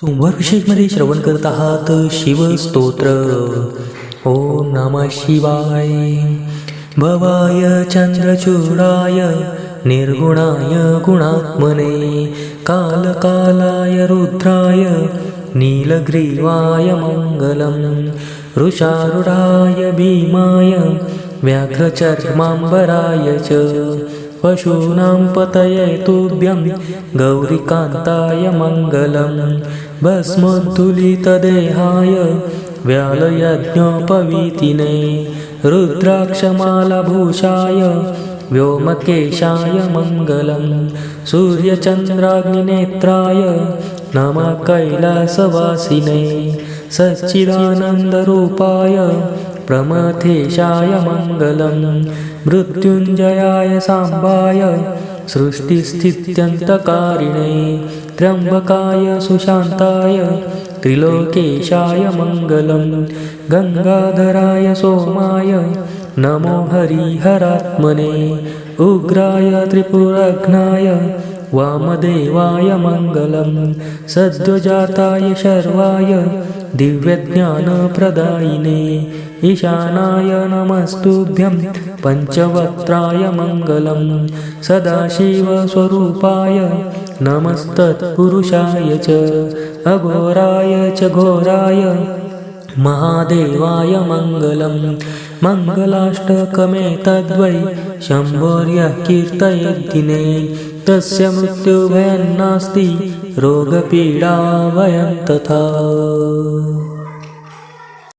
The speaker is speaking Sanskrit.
सोमवारभिषेकमध्ये श्रवण करत आहात. शिवस्तोत्र. ओम नमः शिवाय. भवाय चंद्रचूडाय निर्गुणाय गुणात्मने कालकालाय रुद्राय नीलग्रीवाय मङ्गलं वृषारूढाय भीमाय व्याघ्रचर्माम्बराय च. पशूनां पतये तुभ्यं गौरिकान्ताय मङ्गलं। भस्मोद्धुलितदेहाय व्यालयज्ञोपवीतिने। रुद्राक्षमालभूषाय व्योमकेशाय मङ्गलं। सूर्यचन्द्राग्निनेत्राय नमः कैलासवासिने सच्चिदानन्दरूपाय प्रमथेशाय मङ्गलं मृत्युञ्जयाय साम्बाय सृष्टिस्थित्यन्तकारिणे त्र्यम्बकाय सुशान्ताय त्रिलोकेशाय मङ्गलं गङ्गाधराय सोमाय नमो हरिहरात्मने उग्राय त्रिपुरघ्नाय वामदेवाय मङ्गलं सद्योजाताय शर्वाय दिव्यज्ञानप्रदायिने ईशानाय नमस्तुभ्यं पञ्चवक्त्राय मङ्गलं सदाशिवस्वरूपाय नमस्तत्पुरुषाय च अघोराय च घोराय महादेवाय मङ्गलं मङ्गलाष्टकमेतद्वै शम्भोर्यः कीर्तयद्दिने तस्य मृत्युभयन्नास्ति रोगपीडा भयं तथा